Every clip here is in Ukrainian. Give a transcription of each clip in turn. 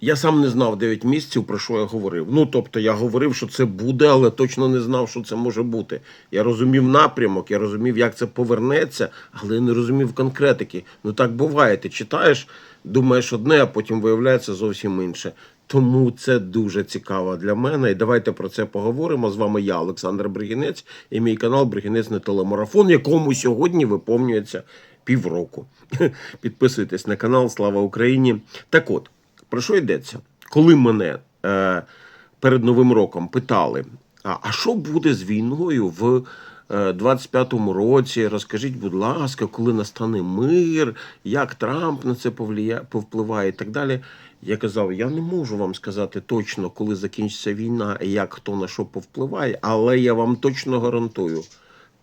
Я сам не знав 9 місяців, про що я говорив. Ну, тобто, я говорив, що це буде, але точно не знав, що це може бути. Я розумів напрямок, я розумів, як це повернеться, але не розумів конкретики. Ну так буває. Ти читаєш, думаєш одне, а потім виявляється зовсім інше. Тому це дуже цікаво для мене. І давайте про це поговоримо. З вами я, Олександр Бригінець, і мій канал Бригінець на телемарафон, якому сьогодні виповнюється півроку. Підписуйтесь на канал, слава Україні. Так от, про що йдеться? Коли мене е, перед Новим роком питали, а, що буде з війною в е, 25-му році? Розкажіть, будь ласка, коли настане мир, як Трамп на це повпливає і так далі. Я казав, я не можу вам сказати точно, коли закінчиться війна і як хто на що повпливає, але я вам точно гарантую,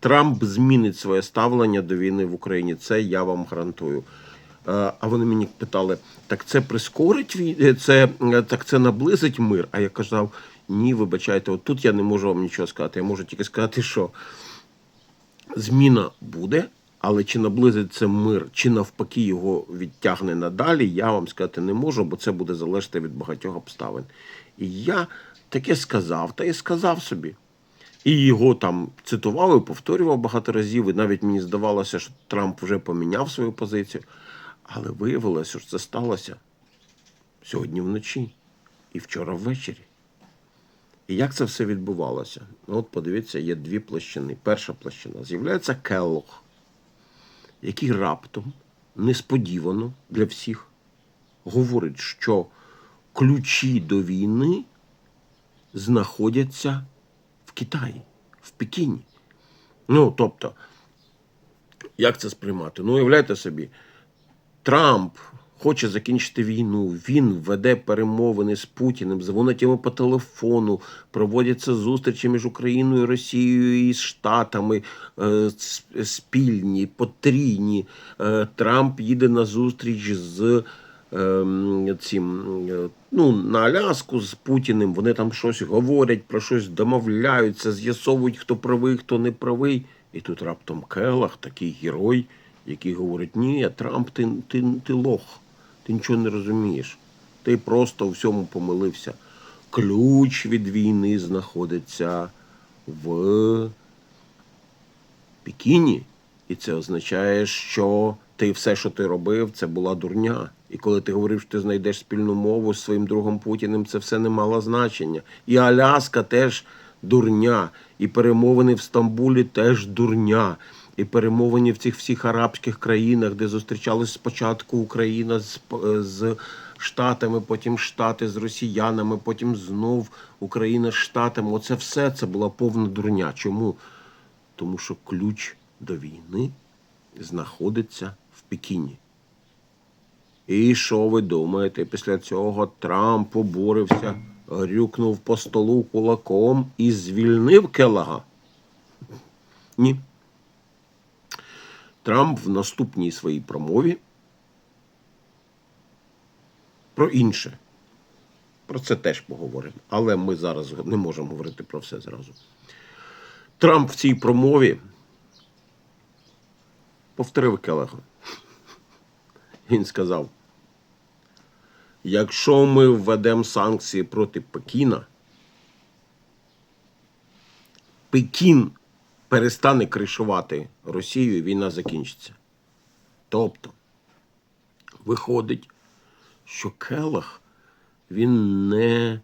Трамп змінить своє ставлення до війни в Україні. Це я вам гарантую. А вони мені питали: так це прискорить е, це, е, так це наблизить мир? А я казав: ні, вибачайте, от тут я не можу вам нічого сказати. Я можу тільки сказати, що зміна буде, але чи наблизить це мир, чи навпаки його відтягне надалі, я вам сказати не можу, бо це буде залежати від багатьох обставин. І я таке сказав, та і сказав собі. І його там цитував і повторював багато разів. І навіть мені здавалося, що Трамп вже поміняв свою позицію. Але виявилося, що це сталося сьогодні вночі і вчора ввечері. І як це все відбувалося? Ну, от подивіться, є дві площини. Перша площина з'являється Келлог, який раптом, несподівано для всіх, говорить, що ключі до війни знаходяться в Китаї, в Пекіні. Ну, тобто, як це сприймати? Ну, уявляйте собі, Трамп хоче закінчити війну, він веде перемовини з Путіним, дзвонить йому по телефону, проводяться зустрічі між Україною, Росією і Штатами е, спільні, потрійні. Е, Трамп їде на зустріч з ем, цим, е, ну, на Аляску з Путіним. Вони там щось говорять, про щось домовляються, з'ясовують, хто правий, хто не правий. І тут раптом Келах, такий герой, який говорить: ні, Трамп, ти, ти, ти лох, ти нічого не розумієш. Ти просто у всьому помилився. Ключ від війни знаходиться в Пекіні. І це означає, що ти все, що ти робив, це була дурня. І коли ти говорив, що ти знайдеш спільну мову з своїм другом Путіним, це все не мало значення. І Аляска теж дурня, і перемовини в Стамбулі теж дурня. І перемовини в цих всіх арабських країнах, де зустрічалась спочатку Україна з, з Штатами, потім Штати з росіянами, потім знов Україна з Штатами. Оце все це була повна дурня. Чому? Тому що ключ до війни знаходиться в Пекіні. І що ви думаєте? Після цього Трамп обурився, грюкнув по столу кулаком і звільнив Келага? Ні. Трамп в наступній своїй промові про інше. Про це теж поговоримо. Але ми зараз не можемо говорити про все зразу. Трамп в цій промові повторив Келега. Він сказав: якщо ми введемо санкції проти Пекіна, Пекін перестане кришувати Росію, і війна закінчиться. Тобто, виходить, що Келах він не,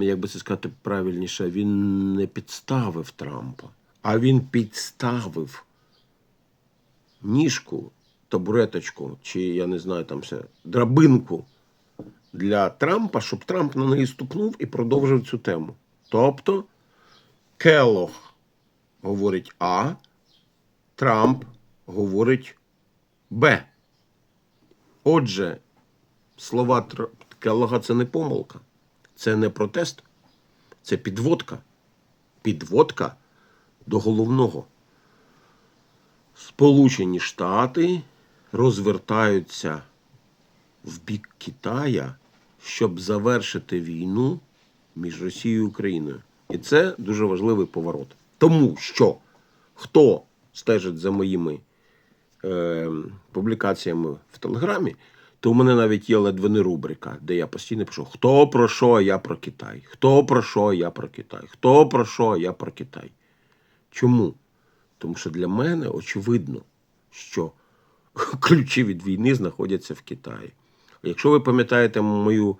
як би це сказати правильніше, він не підставив Трампа, а він підставив ніжку, табуреточку, чи я не знаю там все, драбинку для Трампа, щоб Трамп на неї стукнув і продовжив цю тему. Тобто Келлог говорить А, Трамп говорить Б. Отже, слова Келлога це не помилка, це не протест, це підводка. Підводка до головного. Сполучені Штати розвертаються в бік Китая, щоб завершити війну між Росією і Україною. І це дуже важливий поворот. Тому що хто стежить за моїми е, публікаціями в Телеграмі, то у мене навіть є ледве не рубрика, де я постійно пишу: хто про що, я про Китай, хто про що, я про Китай, хто про що, я про Китай. Чому? Тому що для мене очевидно, що ключі від війни знаходяться в Китаї. Якщо ви пам'ятаєте мою,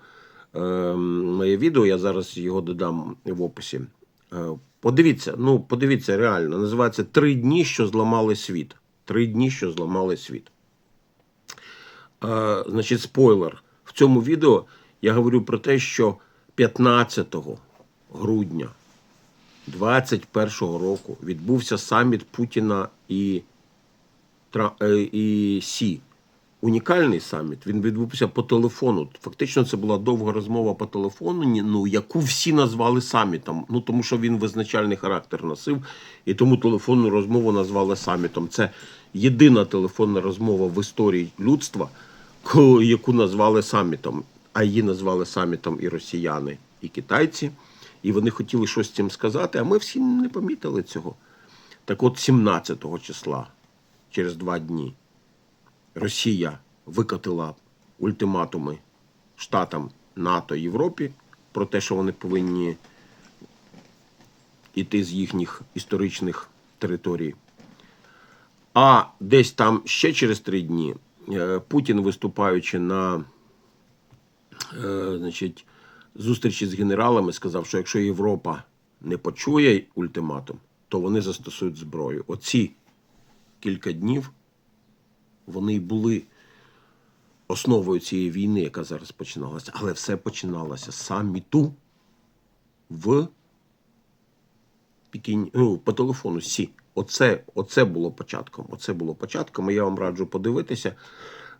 е, моє відео, я зараз його додам в описі. Подивіться, ну подивіться реально, називається Три дні, що зламали світ. Три дні, що зламали світ. Е, значить, спойлер. В цьому відео я говорю про те, що 15 грудня 2021 року відбувся саміт Путіна і, е, і Сі. Унікальний саміт. Він відбувся по телефону. Фактично, це була довга розмова по телефону, ну, яку всі назвали самітом. Ну тому що він визначальний характер носив, і тому телефонну розмову назвали самітом. Це єдина телефонна розмова в історії людства, яку назвали самітом. А її назвали самітом і росіяни, і китайці. І вони хотіли щось цим сказати, а ми всі не помітили цього. Так от 17 числа, через два дні, Росія викотила ультиматуми штатам НАТО Європі про те, що вони повинні йти з їхніх історичних територій. А десь там ще через три дні е, Путін, виступаючи на е, значить, зустрічі з генералами, сказав, що якщо Європа не почує ультиматум, то вони застосують зброю. Оці кілька днів вони й були основою цієї війни, яка зараз починалася. Але все починалося саміту в Пекіні, ну, по телефону Сі. Оце, оце було початком. Оце було початком. Я вам раджу подивитися,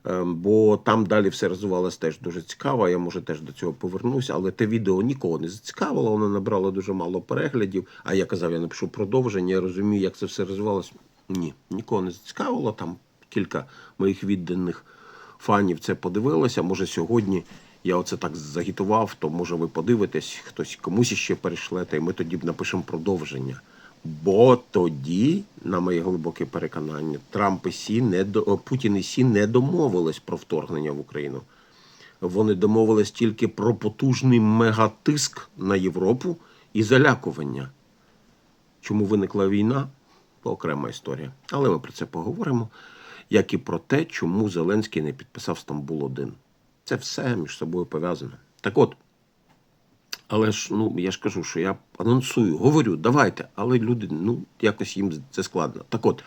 ем, бо там далі все розвивалося теж дуже цікаво. Я може теж до цього повернуся, але те відео нікого не зацікавило, воно набрало дуже мало переглядів. А я казав, я напишу продовження, я розумію, як це все розвивалося. Ні, нікого не зацікавило. Там кілька моїх відданих фанів це подивилося. Може, сьогодні я оце так загітував, то може ви подивитесь, хтось комусь іще перейшлете, і ми тоді б напишемо продовження. Бо тоді, на моє глибоке переконання, Трамп і Сі не до Путін і Сі не домовились про вторгнення в Україну. Вони домовились тільки про потужний мегатиск на Європу і залякування. Чому виникла війна? Окрема історія. Але ми про це поговоримо. Як і про те, чому Зеленський не підписав Стамбул 1 Це все між собою пов'язано. Так от, але ж ну я ж кажу, що я анонсую, говорю, давайте, але люди, ну якось їм це складно. Так от,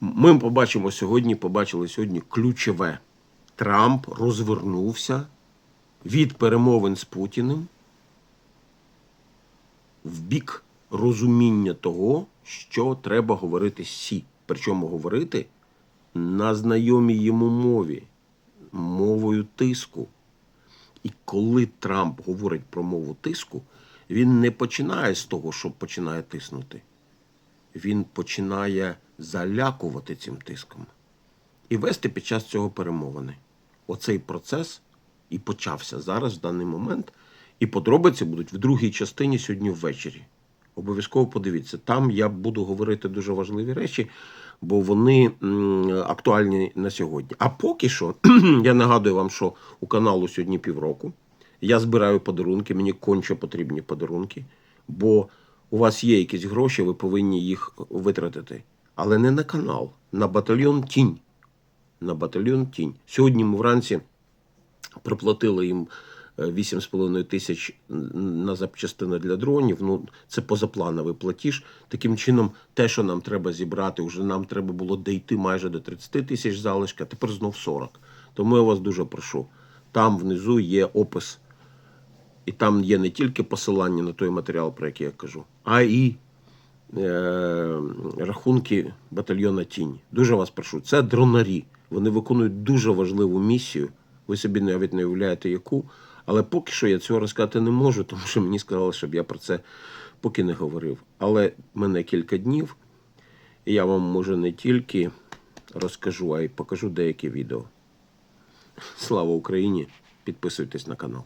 ми побачимо сьогодні, побачили сьогодні ключове. Трамп розвернувся від перемовин з Путіним в бік розуміння того, що треба говорити сі. Причому говорити на знайомій йому мові, мовою тиску. І коли Трамп говорить про мову тиску, він не починає з того, що починає тиснути. Він починає залякувати цим тиском і вести під час цього перемовини. Оцей процес і почався зараз, в даний момент. І подробиці будуть в другій частині сьогодні ввечері. Обов'язково подивіться. Там я буду говорити дуже важливі речі, бо вони актуальні на сьогодні. А поки що, я нагадую вам, що у каналу сьогодні півроку. Я збираю подарунки, мені конче потрібні подарунки, бо у вас є якісь гроші, ви повинні їх витратити. Але не на канал, на батальйон Тінь. На батальйон Тінь. Сьогодні ми вранці приплатили їм 8,5 тисяч на запчастини для дронів. Ну, це позаплановий платіж. Таким чином, те, що нам треба зібрати, вже нам треба було дійти майже до 30 тисяч залишка, тепер знов 40. Тому я вас дуже прошу. Там внизу є опис. І там є не тільки посилання на той матеріал, про який я кажу, а і е, рахунки батальйона Тінь. Дуже вас прошу. Це дронарі. Вони виконують дуже важливу місію. Ви собі навіть не уявляєте, яку. Але поки що я цього розказати не можу, тому що мені сказали, щоб я про це поки не говорив. Але мене кілька днів, і я вам може не тільки розкажу, а й покажу деякі відео. Слава Україні! Підписуйтесь на канал.